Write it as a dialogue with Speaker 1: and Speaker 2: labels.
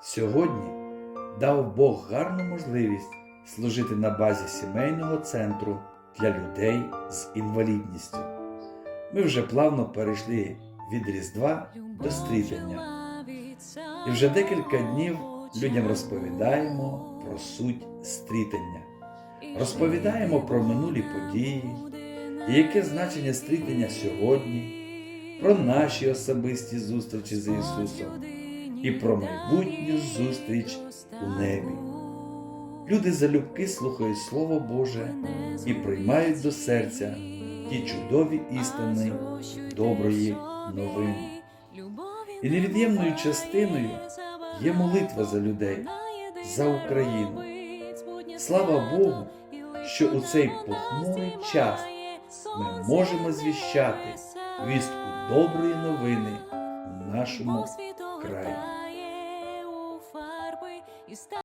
Speaker 1: Сьогодні дав Бог гарну можливість служити на базі сімейного центру для людей з інвалідністю. Ми вже плавно перейшли від Різдва до стрітення. І вже декілька днів людям розповідаємо про суть стрітення. Розповідаємо про минулі події, і яке значення стрітення сьогодні, про наші особисті зустрічі з Ісусом і про майбутню зустріч у небі. Люди залюбки слухають Слово Боже і приймають до серця ті чудові істини доброї новини. І невід'ємною частиною є молитва за людей, за Україну. Слава Богу, що у цей похмурий час ми можемо звіщати вістку доброї новини в нашому краї.